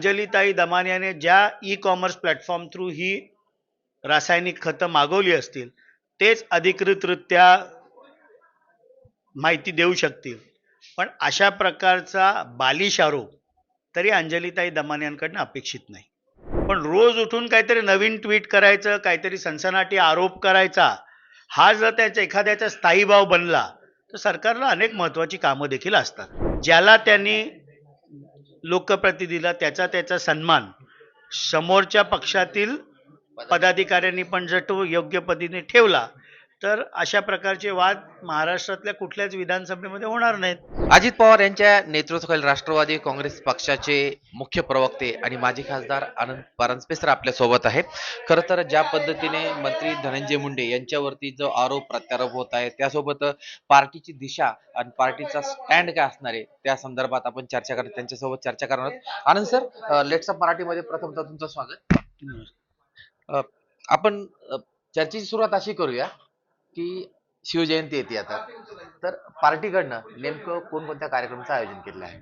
अंजलीताई दमानियाने ज्या E commerce platform through ही रासायनिक खतं मागवली असतील तेच अधिकृतरित्या माहिती देऊ शकतील. पण अशा प्रकारचा बालिश आरोप तरी अंजलीताई दमानियांकडनं अपेक्षित नाही. पण रोज उठून काहीतरी नवीन ट्विट करायचं काहीतरी सनसनाटी आरोप करायचा हा जर त्याचा एखाद्याचा स्थायी भाव बनला तर सरकारला अनेक महत्त्वाची कामं देखील असतात. ज्याला त्यांनी लोकप्रतिनिधीला त्याचा त्याचा सन्मान. समोरच्या पक्षातील पदाधिकाऱ्यांनी पण जर तो योग्य पद्धतीने ठेवला तर अशा प्रकारचे वाद महाराष्ट्रातल्या कुठल्याच विधानसभेमध्ये होणार नाहीत. अजित पवार यांच्या नेतृत्वाखाली राष्ट्रवादी काँग्रेस पक्षाचे मुख्य प्रवक्ते आणि माजी खासदार आनंद परांजपे सर आपल्यासोबत आहेत. खरं तर ज्या पद्धतीने मंत्री धनंजय मुंडे यांच्यावरती जो आरोप प्रत्यारोप होत आहे त्यासोबत पार्टीची दिशा आणि पार्टीचा स्टँड काय असणार आहे त्या संदर्भात आपण चर्चा करत त्यांच्यासोबत चर्चा करणार आहोत. आनंद सर लेट्स मराठीमध्ये प्रथमतः तुमचं स्वागत. आपण चर्चेची सुरुवात अशी करूया. की शिवजयंती येते आता. तर पार्टीकडनं नेमकं कोणकोणत्या कार्यक्रमाचं आयोजन केलेलं आहे?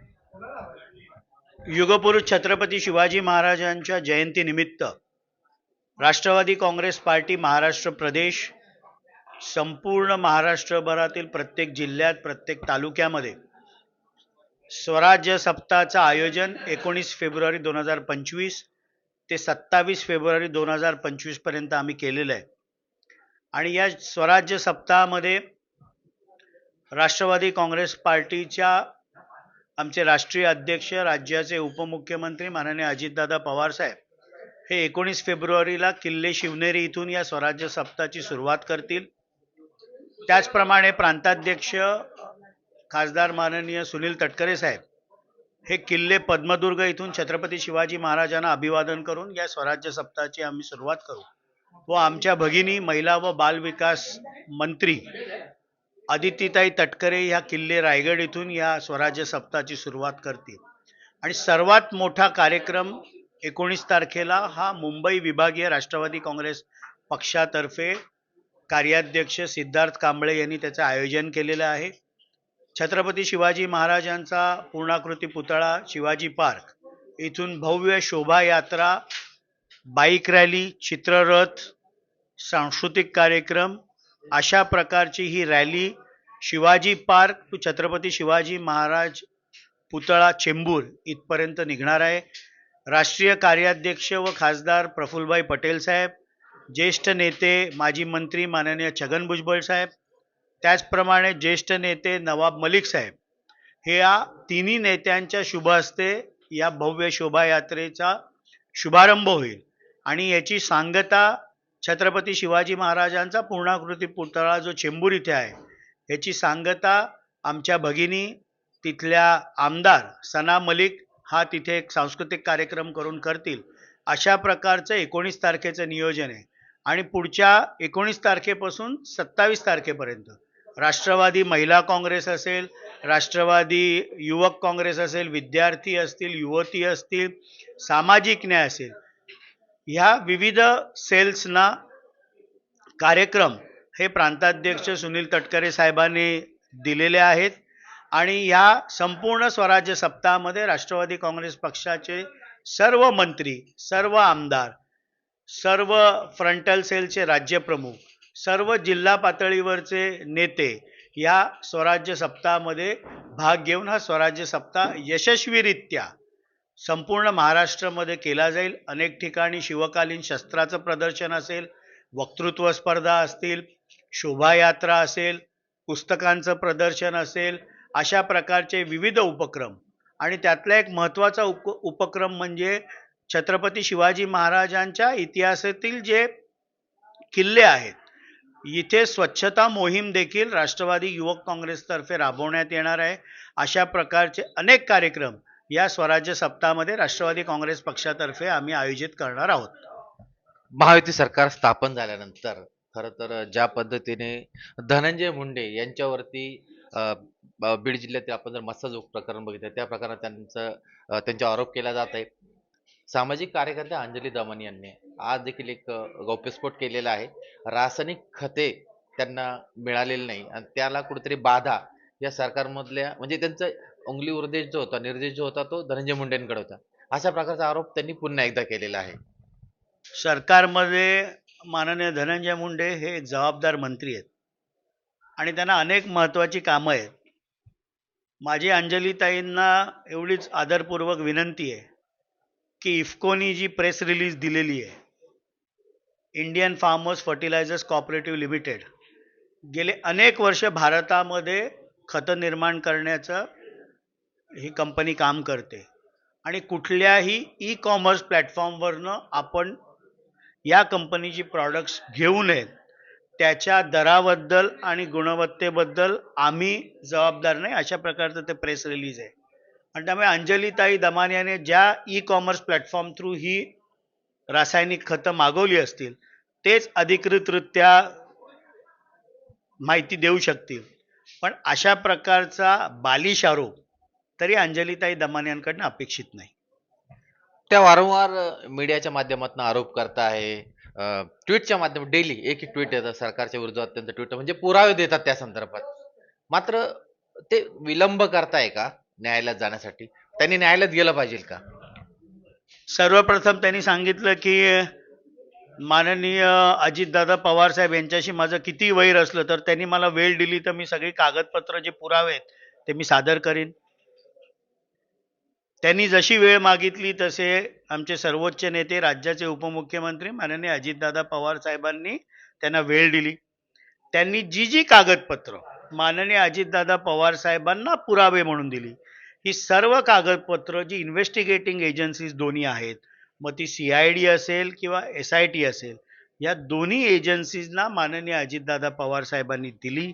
युगपुरुष छत्रपती शिवाजी महाराजांच्या जयंतीनिमित्त राष्ट्रवादी काँग्रेस पार्टी महाराष्ट्र प्रदेश संपूर्ण महाराष्ट्रभरातील प्रत्येक जिल्ह्यात प्रत्येक तालुक्यामध्ये स्वराज्य सप्ताहाचं आयोजन एकोणीस फेब्रुवारी दोन हजार पंचवीस ते सत्तावीस फेब्रुवारी दोन हजार पंचवीसपर्यंत आम्ही केलेलं आहे. आणि या स्वराज्य सप्ताहामध्ये राष्ट्रवादी काँग्रेस पार्टीच्या आमचे राष्ट्रीय अध्यक्ष राज्याचे उपमुख्यमंत्री माननीय अजितदादा पवार साहेब हे एकोणीस फेब्रुवारीला किल्ले शिवनेरी इथून या स्वराज्य सप्ताहाची सुरुवात करतील. त्याचप्रमाणे प्रांताध्यक्ष खासदार माननीय सुनील तटकरे साहेब हे किल्ले पद्मदुर्ग इथून छत्रपती शिवाजी महाराजांना अभिवादन करून या स्वराज्य सप्ताहाची आम्ही सुरुवात करू. व आमच्या भगिनी महिला व बालविकास मंत्री आदित्यताई तटकरे ह्या किल्ले रायगड इथून या स्वराज्य सप्ताहाची सुरुवात करतील. आणि सर्वात मोठा कार्यक्रम एकोणीस तारखेला हा मुंबई विभागीय राष्ट्रवादी काँग्रेस पक्षातर्फे कार्याध्यक्ष सिद्धार्थ कांबळे यांनी त्याचं आयोजन केलेलं आहे. छत्रपती शिवाजी महाराजांचा पूर्णाकृती पुतळा शिवाजी पार्क इथून भव्य शोभायात्रा बाईक रॅली चित्ररथ सांस्कृतिक कार्यक्रम अशा प्रकारची ही rally Shivaji Park to Chhatrapati Shivaji Maharaj पुतळा चेंबूर इथपर्यंत निघणार आहे. राष्ट्रीय कार्याध्यक्ष व खासदार प्रफुल्लभाई पटेल साहेब ज्येष्ठ नेते माजी मंत्री माननीय छगन भुजबळ साहेब त्याचप्रमाणे ज्येष्ठ नेते नवाब मलिक साहेब. हे या तिन्ही नेत्यांच्या शुभ हस्ते या भव्य शोभायात्रेचा शुभारंभ होईल. आणि याची सांगता छत्रपती शिवाजी महाराजांचा पूर्णाकृती पुतळा जो चेंबूर इथे आहे याची सांगता आमच्या भगिनी तिथल्या आमदार सना मलिक हा तिथे एक सांस्कृतिक कार्यक्रम करून करतील. अशा प्रकारचं एकोणीस तारखेचं नियोजन आहे. आणि पुढच्या एकोणीस तारखेपासून सत्तावीस तारखेपर्यंत राष्ट्रवादी महिला काँग्रेस असेल राष्ट्रवादी युवक काँग्रेस असेल विद्यार्थी असतील युवती असतील सामाजिक न्याय असेल ह्या विविध सेल्सना कार्यक्रम हे प्रांताध्यक्ष सुनील तटकरे साहेबांनी दिलेले आहेत आणि ह्या संपूर्ण स्वराज्य सप्ताहामध्ये राष्ट्रवादी काँग्रेस पक्षाचे सर्व मंत्री सर्व आमदार सर्व फ्रंटल सेलचे राज्यप्रमुख सर्व जिल्हा पातळीवरचे नेते या स्वराज्य सप्ताहामध्ये भाग घेऊन हा स्वराज्य सप्ताह यशस्वीरित्या संपूर्ण महाराष्ट्रामध्ये केला जाईल. अनेक ठिकाणी शिवकालीन शस्त्राचं प्रदर्शन असेल वक्तृत्व स्पर्धा असतील शोभायात्रा असेल पुस्तकांचं प्रदर्शन असेल अशा प्रकारचे विविध उपक्रम. आणि त्यातला एक महत्त्वाचा उप उपक्रम म्हणजे छत्रपती शिवाजी महाराजांच्या इतिहासातील जे किल्ले आहेत इथे स्वच्छता मोहीम देखील राष्ट्रवादी युवक काँग्रेसतर्फे राबवण्यात येणार आहे. अशा प्रकारचे अनेक कार्यक्रम या स्वराज्य सप्ताहामध्ये राष्ट्रवादी काँग्रेस पक्षातर्फे आम्ही आयोजित करणार आहोत. महायुती सरकार स्थापन झाल्यानंतर खरं तर ज्या पद्धतीने धनंजय मुंडे यांच्यावरती बीड जिल्ह्यातील आपण जर मत्स्यजोग प्रकरण बघितलं त्या प्रकारात त्यांचं त्यांचा आरोप केला जात आहे. सामाजिक कार्यकर्त्या अंजली दमन यांनी आज देखील एक गौप्यस्फोट केलेला आहे. रासायनिक खते त्यांना मिळालेली नाही आणि त्याला कुठेतरी बाधा या सरकारमधल्या म्हणजे त्यांचं ओंगली उर्देश जो होता निर्देश जो होता तो धनंजय मुंडेंकडे होता. अशा प्रकारचा आरोप त्यांनी पुन्हा एकदा केलेला आहे. सरकारमध्ये माननीय धनंजय मुंडे हे एक जबाबदार मंत्री आहेत. आणि त्यांना अनेक महत्त्वाची कामं आहेत. माझी अंजलीताईंना एवढीच आदरपूर्वक विनंती आहे की इफ्कोनी जी प्रेस रिलीज दिलेली आहे Indian Farmers Fertilizers Cooperative Limited गेले अनेक वर्ष भारतामध्ये खतं निर्माण करण्याचं ही कंपनी काम करते. आणि कुठल्याही ई कॉमर्स प्लॅटफॉर्मवरनं आपण या कंपनीची प्रॉडक्ट्स घेऊ नयेत. त्याच्या दराबद्दल आणि गुणवत्तेबद्दल आम्ही जबाबदार नाही. अशा प्रकारचं ते प्रेस रिलीज आहे. आणि त्यामुळे अंजलीताई दमानियाने ज्या ई कॉमर्स प्लॅटफॉर्म थ्रू ही रासायनिक खतं मागवली असतील तेच अधिकृतरित्या माहिती देऊ शकतील. पण अशा प्रकारचा बालिश आरोप तरी अंजलीताई दमानियांकडनं अपेक्षित नाही. त्या वारंवार मीडियाच्या माध्यमातून आरोप करत आहे. ट्विटच्या माध्यमात डेली एक एक ट्विट येतं सरकारच्या विरोधात त्यांचं ट्विट म्हणजे पुरावे देतात त्या संदर्भात. मात्र ते विलंब करताय का न्यायालयात जाण्यासाठी? त्यांनी न्यायालयात गेलं पाहिजे का? सर्वप्रथम त्यांनी सांगितलं की माननीय अजितदादा पवार साहेब यांच्याशी माझं किती वैर असलं तर त्यांनी मला वेळ दिली तर मी सगळी कागदपत्र जे पुरावे आहेत ते मी सादर करीन. त्यांनी जशी वेळ मागितली तसे आमचे सर्वोच्च नेते राज्याचे उपमुख्यमंत्री माननीय अजितदादा पवार साहेबांनी त्यांना वेळ दिली. त्यांनी जी जी कागदपत्र माननीय अजितदादा पवार साहेबांना पुरावे म्हणून दिली. ही सर्व कागदपत्र जी इन्व्हेस्टिगेटिंग एजन्सीज दोन्ही आहेत मग ती सी आय डी असेल किंवा एस आय टी असेल या दोन्ही एजन्सीजना माननीय अजितदादा पवार साहेबांनी दिली.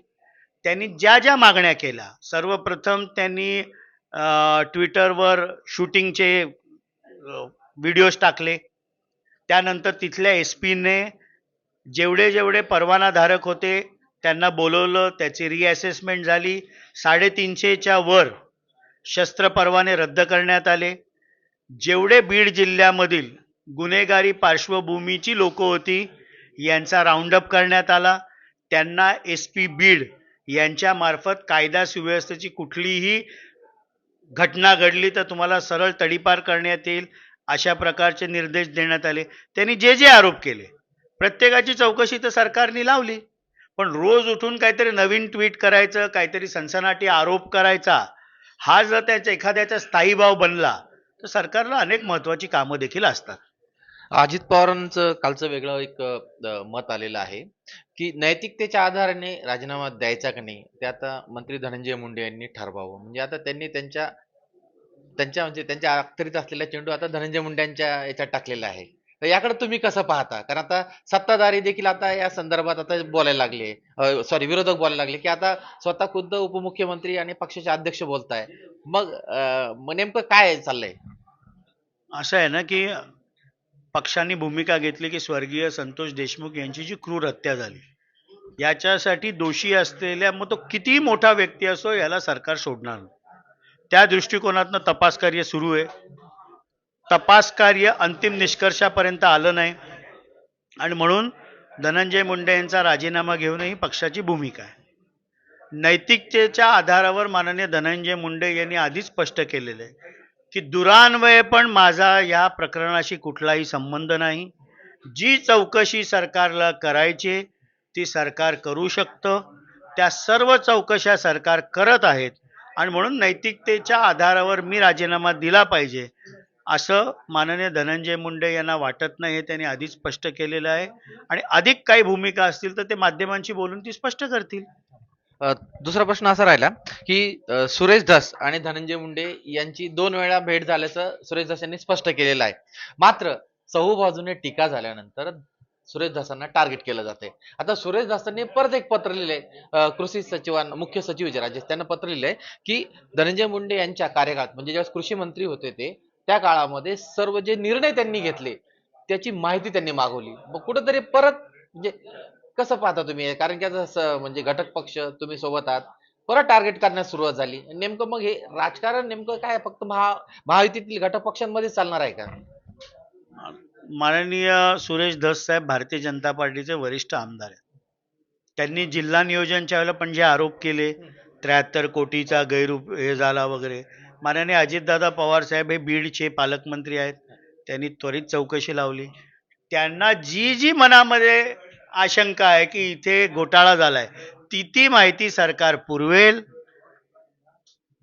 त्यांनी ज्या ज्या मागण्या केल्या सर्वप्रथम त्यांनी ट्विटरवर शूटिंगचे व्हिडिओज टाकले. त्यानंतर तिथल्या एस पीने जेवढे जेवढे परवानाधारक होते त्यांना बोलवलं त्याची रिअसेसमेंट झाली. साडेतीनशेच्या वर शस्त्र परवाने रद्द करण्यात आले. जेवढे बीड जिल्ह्यामधील गुन्हेगारी पार्श्वभूमीची लोक होती यांचा राऊंडअप करण्यात आला. त्यांना एस पी बीड यांच्यामार्फत कायदा सुव्यवस्थेची कुठलीही घटना घडली तर तुम्हाला सरळ तडीपार करण्यात येईल अशा प्रकारचे निर्देश देण्यात आले. त्यांनी जे जे आरोप केले प्रत्येकाची चौकशी तर सरकारने लावली पण रोज उठून काहीतरी नवीन ट्विट करायचं काहीतरी सनसनाटी आरोप करायचा हा जर त्याचा एखाद्याचा स्थायी भाव बनला तर सरकारला अनेक महत्वाची कामं देखील असतात. अजित पवारांचं कालचं वेगळं एक मत आलेलं आहे की नैतिकतेच्या आधाराने राजीनामा द्यायचा का नाही ते आता मंत्री धनंजय मुंडे यांनी ठरवावं. म्हणजे आता त्यांनी त्यांच्या त्यांच्या म्हणजे त्यांच्या अखतरीत असलेला चेंडू आता धनंजय मुंड्यांच्या याच्यात टाकलेला आहे. तर याकडे तुम्ही कसं पाहता? कारण आता सत्ताधारी देखील आता या संदर्भात आता बोलायला लागले. सॉरी विरोधक बोलायला लागले की आता स्वतः खुद्द उपमुख्यमंत्री आणि पक्षाचे अध्यक्ष बोलताय. मग मग नेमकं काय चाललंय? असं आहे ना की पक्षांनी भूमिका घेतली की स्वर्गीय संतोष देशमुख यांची जी क्रूर हत्या झाली याच्यासाठी दोषी असलेल्या मग तो कितीही मोठा व्यक्ती असो याला सरकार सोडणार नाही. त्या दृष्टिकोनातनं तपास कार्य सुरू आहे. तपास कार्य अंतिम निष्कर्षापर्यंत आलं नाही. आणि म्हणून धनंजय मुंडे यांचा राजीनामा घेऊन ही पक्षाची भूमिका आहे. नैतिकतेच्या आधारावर माननीय धनंजय मुंडे यांनी आधीच स्पष्ट केलेलं आहे की दुरान्वये पण माझा या प्रकरणाशी कुठलाही संबंध नाही. जी चौकशी सरकारला करायची ती सरकार करू शकतं. त्या सर्व चौकशा सरकार करत आहेत. आणि म्हणून नैतिकतेच्या आधारावर मी राजीनामा दिला पाहिजे. असं माननीय धनंजय मुंडे यांना वाटत नाही हे त्यांनी आधीच स्पष्ट केलेलं आहे. आणि अधिक काही भूमिका असतील तर ते माध्यमांशी बोलून ती स्पष्ट करतील. दुसरा प्रश्न असा राहिला की सुरेश धस आणि धनंजय मुंडे यांची दोन वेळा भेट झाल्याचं सुरेश धस यांनी स्पष्ट केलेलं आहे. मात्र चहू बाजूने टीका झाल्यानंतर सुरेशदासांना टार्गेट केलं जाते आता सुरेशदासांनी परत एक पत्र लिहिलंय. कृषी सचिवांना मुख्य सचिव जे राज्य त्यांना पत्र लिहिलंय की धनंजय मुंडे यांच्या कार्यकाळात म्हणजे ज्यावेळेस कृषी मंत्री होते ते त्या काळामध्ये सर्व जे निर्णय त्यांनी घेतले त्याची माहिती त्यांनी मागवली. मग कुठंतरी परत म्हणजे कसं पाहता तुम्ही? कारण की आता म्हणजे घटक पक्ष तुम्ही सोबत आहात परत टार्गेट करण्यास सुरुवात झाली. नेमकं मग हे राजकारण नेमकं काय फक्त महा महायुतीतील घटक पक्षांमध्ये चालणार आहे का? माननीय सुरेश धस साहेब भारतीय जनता पार्टीचे वरिष्ठ आमदार आहेत. त्यांनी जिल्हा नियोजनच्या वेळेला पण जे आरोप केले त्र्याहत्तर कोटीचा गैर हे झाला वगैरे. माननीय अजितदादा पवार साहेब हे बीडचे पालकमंत्री आहेत. त्यांनी त्वरित चौकशी लावली. त्यांना जी जी मनामध्ये आशंका आहे की इथे घोटाळा झालाय ती ती माहिती सरकार पुरवेल.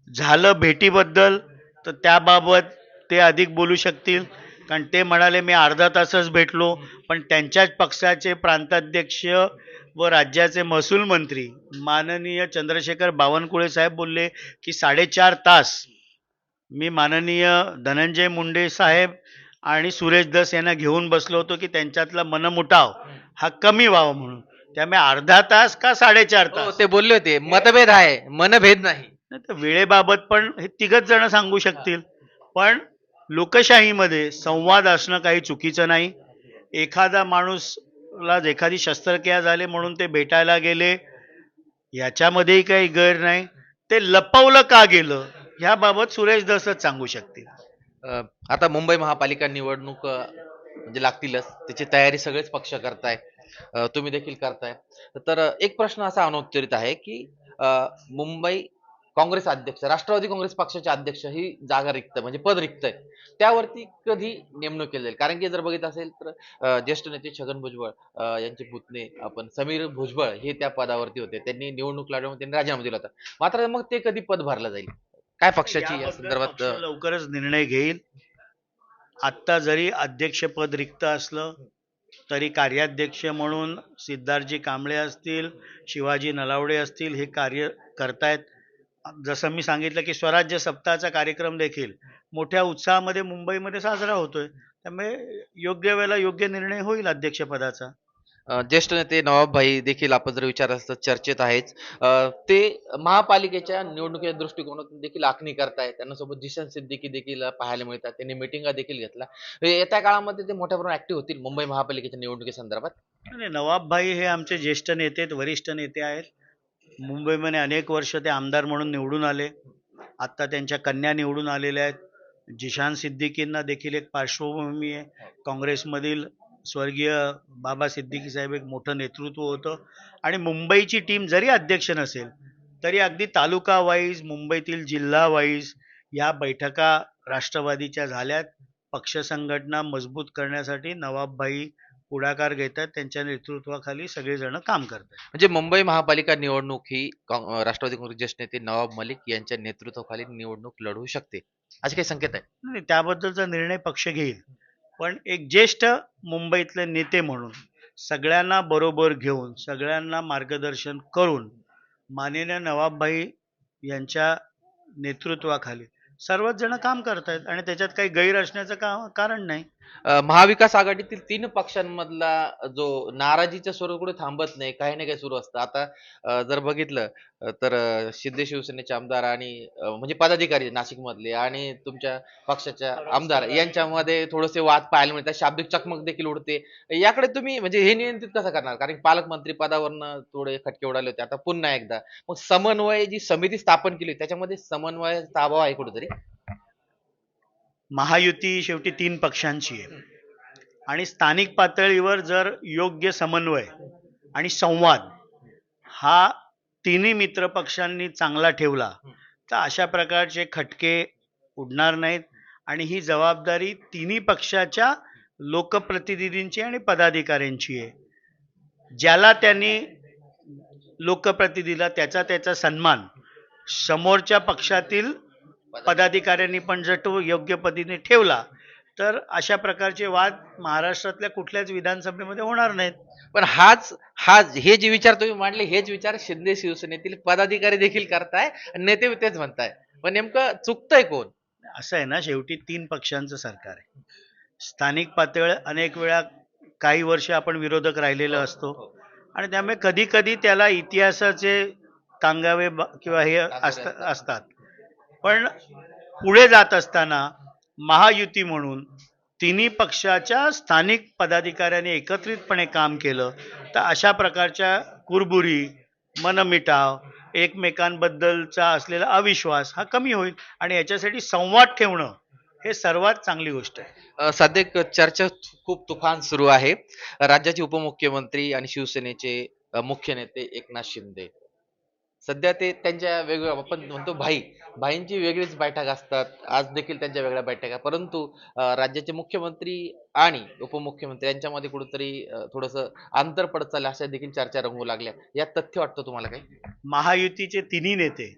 झालं भेटीबद्दल तर त्याबाबत ते अधिक बोलू शकतील. कारण ते म्हणाले मी अर्धा तासच भेटलो पण त्यांच्याच पक्षाचे प्रांताध्यक्ष व राज्याचे महसूल मंत्री माननीय चंद्रशेखर बावनकुळे साहेब बोलले की साडेचार तास मी माननीय धनंजय मुंडे साहेब आणि सुरेश दस यांना घेऊन बसलो होतो की त्यांच्यातला मनमुटाव हा कमी व्हावा म्हणून. त्यामुळे अर्धा तास का साडेचार हो, तास? ते बोलले होते मतभेद आहे मनभेद नाही. नाही तर वेळेबाबत पण हे तिघच जण सांगू शकतील. पण लोकशाहीमध्ये संवाद असणं काही चुकीचं नाही. एखादा माणूसला एखादी शस्त्रक्रिया झाले म्हणून ते भेटायला गेले याच्यामध्येही काही गैर नाही. ते लपवलं का गेलं ह्याबाबत सुरेश दसच सांगू शकतील. अ, आता मुंबई महापालिका निवडणूक अ, म्हणजे लागतीलच. त्याची तयारी सगळेच पक्ष करताय. अ, तुम्ही देखील करताय. तर अ, एक प्रश्न असा अनुत्तरित आहे की अ, मुंबई काँग्रेस अध्यक्ष राष्ट्रवादी काँग्रेस पक्षाचे अध्यक्ष ही जागा रिक्त आहे, म्हणजे पद रिक्त आहे त्यावरती कधी नेमणूक केली जाईल? कारण की जर बघितलं असेल तर ज्येष्ठ नेते छगन भुजबळ यांचे पुतणे आपण समीर भुजबळ हे त्या पदावरती होते. त्यांनी निवडणूक लढवून त्यांनी राजीनामा दिला होता. मात्र मग ते कधी पद भरलं जाईल? काय पक्षाची या संदर्भात लवकरच निर्णय घेईल. आत्ता जरी अध्यक्षपद रिक्त असलं तरी कार्याध्यक्ष म्हणून सिद्धार्थजी कांबळे असतील शिवाजी नलावडे असतील हे कार्य करतायत. जसं मी सांगितलं की स्वराज्य सप्ताहाचा कार्यक्रम देखील मोठ्या उत्साहामध्ये मुंबईमध्ये साजरा होतोय. त्यामुळे योग्य वेळेला योग्य निर्णय होईल अध्यक्षपदाचा. ज्येष्ठ नेते नवाब भाई देखील आपण जर विचारत असतं चर्चेत आहेच ते महापालिकेच्या निवडणुकीच्या दृष्टिकोनातून देखील आखणी करतायत. त्यांना सोबत जिशन सिद्दीकी देखील पाहायला मिळतात. त्यांनी मिटिंगा देखील घेतला. येत्या काळामध्ये ते मोठ्या प्रमाणात ऍक्टिव्ह होतील मुंबई महापालिकेच्या निवडणुकीसंदर्भात? आणि नवाबभाई हे आमचे ज्येष्ठ नेते आहेत वरिष्ठ नेते आहेत. मुंबईमध्ये अनेक वर्ष ते आमदार म्हणून निवडून आले. आत्ता त्यांच्या कन्या निवडून आलेल्या आहेत. जिशान सिद्दीकींना देखील एक पार्श्वभूमी आहे. काँग्रेसमधील स्वर्गीय बाबा सिद्दीकी साहेब एक मोठं नेतृत्व होतं. आणि मुंबईची टीम जरी अध्यक्ष नसेल तरी अगदी तालुका वाईज मुंबईतील जिल्हा वाईज या बैठका राष्ट्रवादीच्या झाल्यात. पक्ष संघटना मजबूत करण्यासाठी नवाबभाई पुढाकार घेत आहेत त्यांच्या नेतृत्वाखाली सगळेजण काम करतात. म्हणजे मुंबई महापालिका निवडणूक ही काँ- राष्ट्रवादी काँग्रेस ज्येष्ठ नेते नवाब मलिक यांच्या नेतृत्वाखाली निवडणूक लढवू शकते असे काही संकेत आहे नाही त्याबद्दलचा निर्णय पक्ष घेईल. पण एक ज्येष्ठ मुंबईतले नेते म्हणून सगळ्यांना बरोबर घेऊन सगळ्यांना मार्गदर्शन करून माननीय नवाबभाई यांच्या नेतृत्वाखाली सर्वच जण काम करतायत आणि त्याच्यात काही गैर असण्याचं का कारण नाही. महाविकास आघाडीतील तीन पक्षांमधला जो नाराजीचं स्वरूप कुठे थांबत नाही काही ना काही सुरू असतं. आता जर बघितलं तर शिंदे शिवसेनेचे आमदार आणि म्हणजे पदाधिकारी नाशिक मधले आणि तुमच्या पक्षाच्या आमदार यांच्यामध्ये थोडेसे वाद पाहायला मिळतात. शाब्दिक चकमक देखील उडते. याकडे तुम्ही म्हणजे हे नियंत्रित कसं करणार? कारण पालकमंत्री पदावरनं थोडे खटके उडाले होते. आता पुन्हा एकदा. मग समन्वय जी समिती स्थापन केली त्याच्यामध्ये समन्वय अभाव आहे कुठेतरी? महायुती शेवटी तीन पक्षांची आहे. आणि स्थानिक पातळीवर जर योग्य समन्वय आणि संवाद हा तिन्ही मित्र पक्षांनी चांगला ठेवला तर अशा प्रकारचे खटके उडणार नाहीत. आणि ही जबाबदारी तिन्ही पक्षाच्या लोकप्रतिनिधींची आणि पदाधिकाऱ्यांची आहे. ज्याला त्यांनी लोकप्रतिनिधीला त्याचा त्याचा सन्मान समोरच्या पक्षातील पदाधिकाऱ्यांनी पण जर तो योग्य पद्धतीने ठेवला तर अशा प्रकारचे वाद महाराष्ट्रातल्या कुठल्याच विधानसभेमध्ये होणार नाहीत. पण हाच हाच हे जे विचार तुम्ही मांडले हेच विचार शिंदे शिवसेनेतील पदाधिकारी देखील करताय आणि नेते तेच म्हणताय. पण नेमकं चुकतंय कोण? असं आहे ना शेवटी तीन पक्षांचं सरकार आहे. स्थानिक पातळी अनेक वेळा काही वर्ष आपण विरोधक राहिलेलो असतो. आणि त्यामुळे कधी कधी त्याला इतिहासाचे कांगावे किंवा हे असत असतात. पण पुढे जात असताना महायुती म्हणून तिन्ही पक्षाच्या स्थानिक पदाधिकाऱ्यांनी एकत्रितपणे काम केलं. तर अशा प्रकारच्या कुरबुरी मनमिटाव एकमेकांबद्दलचा असलेला अविश्वास हा कमी होईल आणि याच्यासाठी संवाद ठेवणं हे सर्वात चांगली गोष्ट आहे. सध्या चर्चा खूप तुफान सुरू आहे. राज्याचे उपमुख्यमंत्री आणि शिवसेनेचे मुख्य नेते एकनाथ शिंदे. सध्या ते त्यांच्या वेगवेगळ्या आपण म्हणतो भाई भाईंची वेगळीच बैठक असतात. आज देखील त्यांच्या वेगळ्या बैठका. परंतु राज्याचे मुख्यमंत्री आणि उपमुख्यमंत्री यांच्यामध्ये कुठेतरी थोडस अंतर पडत चाललं अशा देखील चर्चा रंगू लागल्या. यात तथ्य वाटतं तुम्हाला काही? महायुतीचे तिन्ही नेते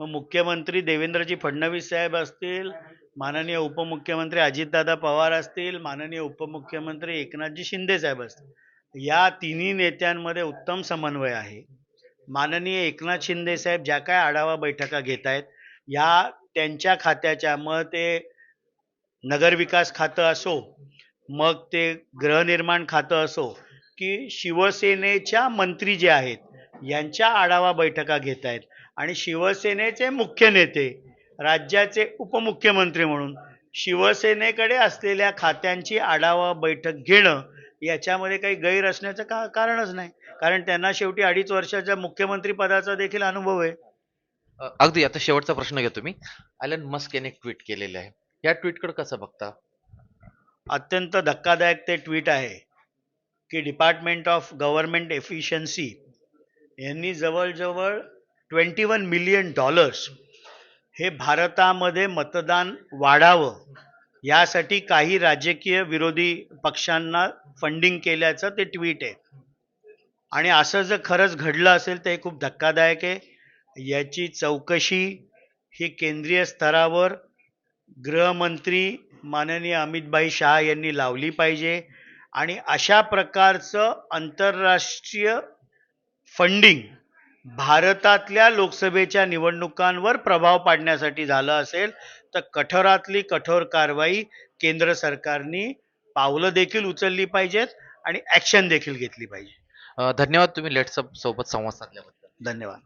मग मुख्यमंत्री देवेंद्रजी फडणवीस साहेब असतील माननीय उपमुख्यमंत्री अजितदादा पवार असतील माननीय उपमुख्यमंत्री एकनाथजी शिंदे साहेब असतील. या तिन्ही नेत्यांमध्ये उत्तम समन्वय आहे. माननीय एकनाथ शिंदे साहेब ज्या काय आढावा बैठका घेत आहेत या त्यांच्या खात्याच्या मग ते नगरविकास खातं असो मग ते गृहनिर्माण खातं असो की शिवसेनेच्या मंत्री जे आहेत यांच्या आढावा बैठका घेत आहेत. आणि शिवसेनेचे मुख्य नेते राज्याचे उपमुख्यमंत्री म्हणून शिवसेनेकडे असलेल्या खात्यांची आढावा बैठक घेणं याच्यामध्ये काही गैर असण्याचं का कारणच नाही. कारण त्यांना शेवटी अडीच वर्षाच्या मुख्यमंत्री पदाचा देखील अनुभव आहे. अगदी आता शेवटचा प्रश्न घेतो मी ॲलन मस्क यांनी ट्विट केलेले आहे. या ट्विटकडे कसं बघता? अत्यंत धक्कादायक ते ट्विट आहे की डिपार्टमेंट ऑफ गव्हर्नमेंट एफिशियन्सी यांनी जवळजवळ ट्वेंटी वन मिलियन डॉलर्स हे भारतामध्ये मतदान वाढावं यासाठी काही राजकीय विरोधी पक्षांना फंडिंग केल्याचं ते ट्विट आहे. आणि असं जर खरंच घडलं असेल तर हे खूप धक्कादायक आहे. याची चौकशी ही केंद्रीय स्तरावर गृहमंत्री माननीय अमितभाई शहा यांनी लावली पाहिजे आणि अशा प्रकारचं आंतरराष्ट्रीय फंडिंग भारतातल्या लोकसभेच्या निवडणुकांवर प्रभाव पाडण्यासाठी झालं असेल तर कठोरातली कठोर कारवाई केंद्र सरकारने पावलं देखील उचलली पाहिजेत आणि ॲक्शन देखील घेतली पाहिजे. धन्यवाद तुम्ही लेट्सअप सोबत संवाद साधल्याबद्दल. धन्यवाद.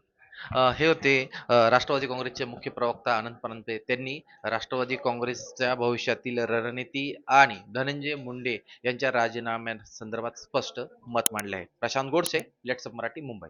हे होते राष्ट्रवादी काँग्रेसचे मुख्य प्रवक्ता आनंद परांजपे त्यांनी राष्ट्रवादी काँग्रेसच्या भविष्यातील रणनीती आणि धनंजय मुंडे यांच्या राजीनाम्या संदर्भात स्पष्ट मत मांडले आहे. प्रशांत गोडसे लेट्सअप मराठी मुंबई.